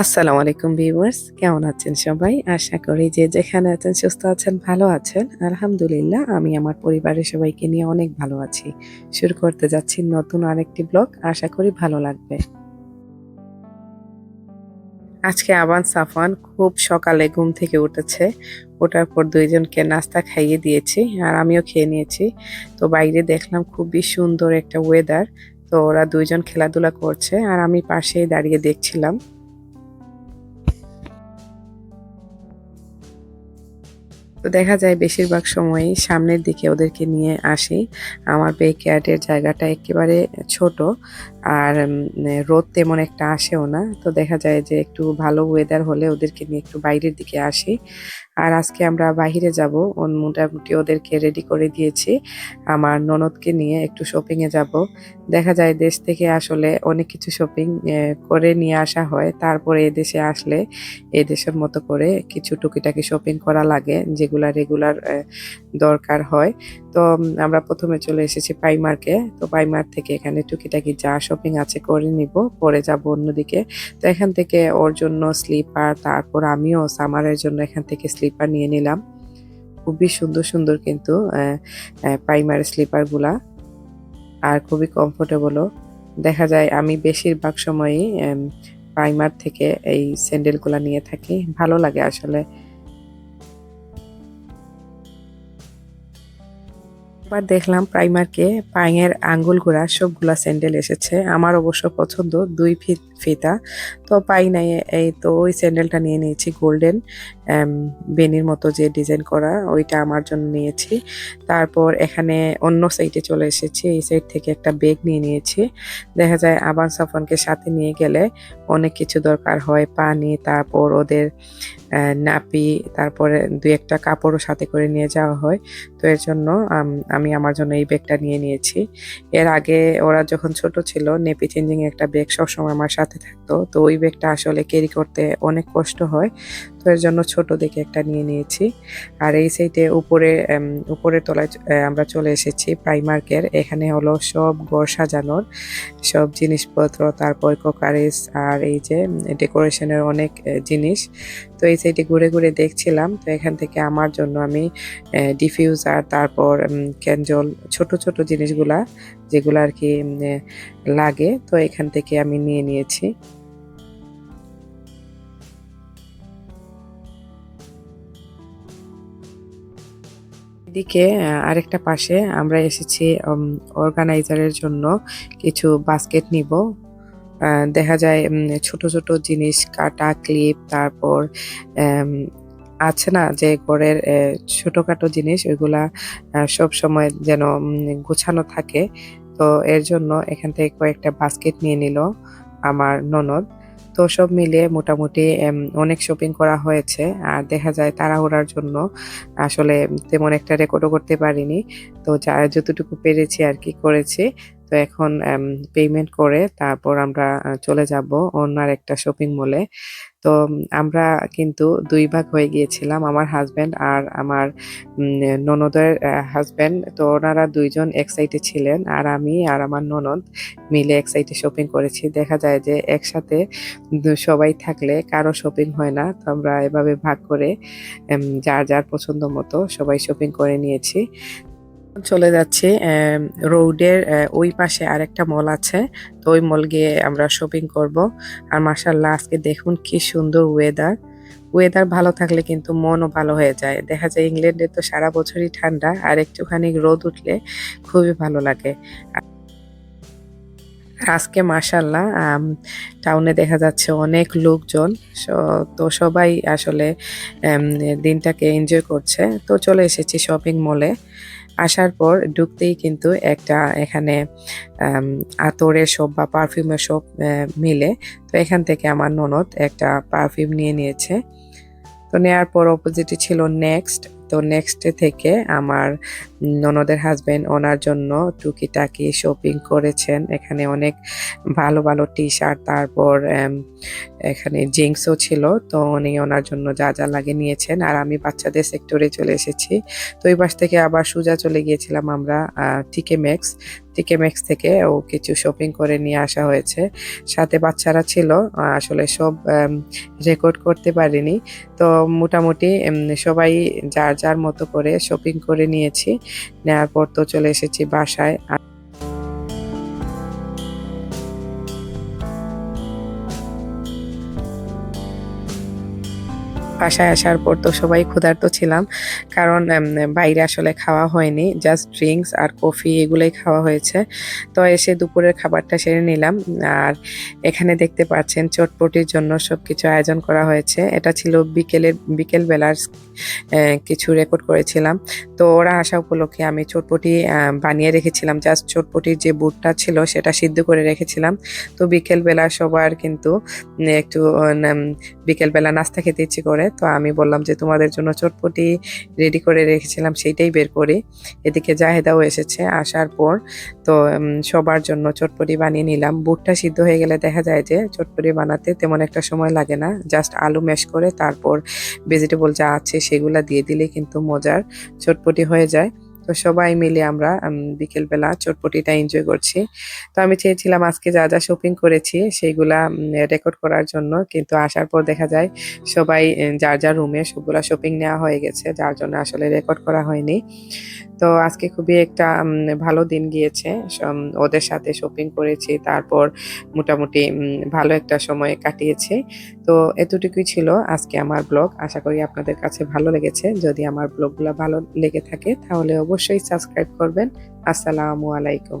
আসসালামু আলাইকুম ভিউয়ার্স, কেমন আছেন সবাই? আশা করি যে যেখানে আছেন, সুস্থ আছেন, ভালো আছেন। আলহামদুলিল্লাহ, আমি আমার পরিবারের সবাইকে নিয়ে অনেক ভালো আছি। শুরু করতে যাচ্ছি নতুন আরেকটি ব্লগ, আশা করি ভালো লাগবে। আজকে আবান সাফান খুব সকালে ঘুম থেকে উঠেছে। ওঠার পর দুইজনকে নাস্তা খাইয়ে দিয়েছি আর আমিও খেয়ে নিয়েছি। তো বাইরে দেখলাম খুবই সুন্দর একটা ওয়েদার তো ওরা দুইজন খেলাধুলা করছে আর আমি পাশেই দাঁড়িয়ে দেখছিলাম। তো দেখা যায় বেশিরভাগ সময়ই সামনের দিকে ওদেরকে নিয়ে আসি। আমার বেকয়ার্ডের জায়গাটা একেবারে ছোট আর রোদ তেমন একটা আসেও না। তো দেখা যায় যে একটু ভালো ওয়েদার হলে ওদেরকে নিয়ে একটু বাইরের দিকে আসি। আর আজকে আমরা বাইরে যাব। মোটামুটি ওদেরকে রেডি করে দিয়েছি। আমার ননদকে নিয়ে একটু শপিংয়ে যাব। দেখা যায় দেশ থেকে আসলে অনেক কিছু শপিং করে নিয়ে আসা হয়। তারপরে এদেশে আসলে এদেশের মতো করে কিছু টুকিটাকি শপিং করা লাগে, যেগুলা রেগুলার দরকার হয়। তো আমরা প্রথমে চলে এসেছি পাইমার্কে তো পাইমার্ক থেকে এখানে টুকিটাকি যা শপিং আছে করে নিব। পরে যাব অন্যদিকে। তো এখান থেকে ওর জন্য স্লিপার তারপর আমিও সামারের জন্য এখান থেকে স্লিপার নিয়ে নিলাম। খুবই সুন্দর সুন্দর কিন্তু পাইমার স্লিপারগুলা আর খুবই কমফোর্টেবলও দেখা যায় আমি বেশিরভাগ সময়ই প্রাইমার থেকে এই স্যান্ডেলগুলা নিয়ে থাকি। ভালো লাগে আসলে। এবার দেখলাম প্রাইমারকে পায়ের আঙ্গুলগুলা সবগুলা স্যান্ডেল এসেছে। আমার অবশ্য পছন্দ, দুই ফিতা তো পাই নাই, এই তো ওই স্যান্ডেলটা নিয়ে নিয়েছি গোল্ডেন বেনির মতো যে ডিজাইন করা, ওইটা আমার জন্য নিয়েছি। তারপর এখানে অন্য সাইডে চলে এসেছি। এই সাইড থেকে একটা ব্যাগ নিয়ে নিয়েছি। দেখা যায় আবান সাফনকে সাথে নিয়ে গেলে অনেক কিছু দরকার হয়, পানি, তারপর ওদের নাপি, তারপরে দু একটা কাপড়ও সাথে করে নিয়ে যাওয়া হয়। তো এর জন্য আমি আমার জন্য এই ব্যাগটা নিয়ে নিয়েছি। এর আগে ওরা যখন ছোট ছিল, নেপি চেঞ্জিং একটা ব্যাগ সবসময় আমার সাথে থাকতো। তো ওই ব্যাগটা আসলে ক্যারি করতে অনেক কষ্ট হয়। এর জন্য ছোট দেখে একটা নিয়ে নিয়েছি। আর এই সাইডে উপরে উম, উপরের তলায় আমরা চলে এসেছি প্রাইমার্কের এখানে হলো সব ঘর সাজানোর সব জিনিসপত্র তারপর কোকারিস আর এই যে ডেকোরেশনের অনেক জিনিস। তো এই সাইডে ঘুরে ঘুরে দেখছিলাম। তো এখান থেকে আমার জন্য আমি ডিফিউজার তারপর ক্যান্ডল ছোট ছোট জিনিসগুলা যেগুলো আর কি লাগে তো এখান থেকে আমি নিয়ে নিয়েছি। এদিকে আরেকটা পাশে আমরা এসেছি অর্গানাইজারের জন্য কিছু বাস্কেট নিব। দেখা যায় ছোট ছোট জিনিস, কাটা, ক্লিপ, তারপর আছে না যে ঘরের ছোটখাটো জিনিস, ওইগুলা সব সময় যেন গোছানো থাকে। তো এর জন্য এখান থেকে কয়েকটা বাস্কেট নিয়ে নিল আমার ননদ। তো সব মিলে মোটামুটি অনেক শপিং করা হয়েছে। আর দেখা যায় তাড়াহুড়ার জন্য আসলে তেমন একটা রেকর্ডও করতে পারিনি। তো যা, যতটুকু পেরেছি আর কি করেছি। তো এখন পেমেন্ট করে তারপর আমরা চলে যাব অন্য একটা শপিং মলে তো, আমরা কিন্তু দুই ভাগ হয়ে গিয়েছিলাম, আমার হাজব্যান্ড আর আমার ননদের হাজব্যান্ড তো ওনারা দুইজন এক সাইডে ছিলেন আর আমি আর আমার ননদ মিলে এক সাইডে শপিং করেছি। দেখা যায় যে একসাথে সবাই থাকলে কারও শপিং হয় না। তো আমরা এভাবে ভাগ করে যার যার পছন্দ মতো সবাই শপিং করে নিয়েছি। চলে যাচ্ছি রোডের ওই পাশে আরেকটা মল আছে। তো ওই মল গিয়ে আমরা শপিং করব। আর মার্শাল্লাহ আজকে দেখুন কি সুন্দর ওয়েদার ওয়েদার ভালো থাকলে কিন্তু মনও ভালো হয়ে যায়। দেখা যায় ইংল্যান্ডে তো সারা বছরই ঠান্ডা, আর একটুখানি রোদ উঠলে খুবই ভালো লাগে। আজকে মার্শাল্লাহ টাউনে দেখা যাচ্ছে অনেক লোকজন। তো সবাই আসলে দিনটাকে এনজয় করছে। তো চলে এসেছি শপিং মলে আসার পর ঢুকতেই কিন্তু একটা এখানে আতরের শপ বা পারফিউমের শপ মিলে। তো এখান থেকে আমার ননদ একটা পারফিউম নিয়ে নিয়েছে। তো নেওয়ার পর অপোজিটে ছিল নেক্সট তো নেক্সট থেকে আমার ননদের হাজব্যান্ড ওনার জন্য টুকিটাকি শপিং করেছেন। এখানে অনেক ভালো ভালো টি শার্ট তারপর এখানে জিংসও ছিল। তো উনি ওনার জন্য যা যা লাগে নিয়েছেন। আর আমি বাচ্চাদের সেক্টরে চলে এসেছি। তো এই পাশ থেকে আবার সুজা চলে গিয়েছিলাম আমরা টিকে ম্যাক্স টিকে ম্যাক্স থেকে ও কিছু শপিং করে নিয়ে আসা হয়েছে। সাথে বাচ্চারা ছিল আসলে সব রেকর্ড করতে পারিনি। তো মোটামুটি সবাই যার যার মতো করে শপিং করে নিয়েছি। নেওয়ার পর তো চলে এসেছি বাসায়। বাসায় আসার পর তো সবাই ক্ষুধার্ত ছিলাম। কারণ বাইরে আসলে খাওয়া হয়নি জাস্ট ড্রিঙ্কস আর কফি এগুলোই খাওয়া হয়েছে। তো এসে দুপুরের খাবারটা সেরে নিলাম। আর এখানে দেখতে পাচ্ছেন চটপটির জন্য সবকিছু আয়োজন করা হয়েছে। এটা ছিল বিকেলের বিকেল বেলার কিছু রেকর্ড করেছিলাম। তো ওরা আসা উপলক্ষে আমি চটপটি বানিয়ে রেখেছিলাম। জাস্ট চটপটির যে বুটটা ছিল সেটা সিদ্ধ করে রেখেছিলাম। তো বিকেল বেলা সবার কিন্তু একটু বিকেল বেলা নাস্তা খেতে ইচ্ছে করে। তো আমি বললাম যে তোমাদের জন্য চটপটি রেডি করে রেখেছিলাম, সেইটাই বের করি। এদিকে জাহেদাও এসেছে আসার পর। তো সবার জন্য চটপটি বানিয়ে নিলাম। বুটটা সিদ্ধ হয়ে গেলে দেখা যায় যে চটপটি বানাতে তেমন একটা সময় লাগে না। জাস্ট আলু ম্যাশ করে তারপর ভেজিটেবল যা আছে সেগুলো দিয়ে দিলে কিন্তু মজার চটপটি হয়ে যায়। তো সবাই মিলে আমরা বিকেলবেলা চটপটিটা এনজয় করছি। তো আমি চেয়েছিলাম আজকে যা যা শপিং করেছি সেইগুলা রেকর্ড করার জন্য, কিন্তু আসার পর দেখা যায় সবাই যার যার রুমে সবগুলা শপিং নেওয়া হয়ে গেছে, যার জন্য আসলে রেকর্ড করা হয়নি। তো আজকে খুবই একটা ভালো দিন গিয়েছে। ওদের সাথে শপিং করেছি, তারপর মোটামুটি ভালো একটা সময় কাটিয়েছি। তো এতটুকুই ছিল আজকে আমার ব্লগ। আশা করি আপনাদের কাছে ভালো লেগেছে। যদি আমার ব্লগগুলো ভালো লেগে থাকে, তাহলে অবশ্যই সাবস্ক্রাইব করবেন। আসসালামু আলাইকুম।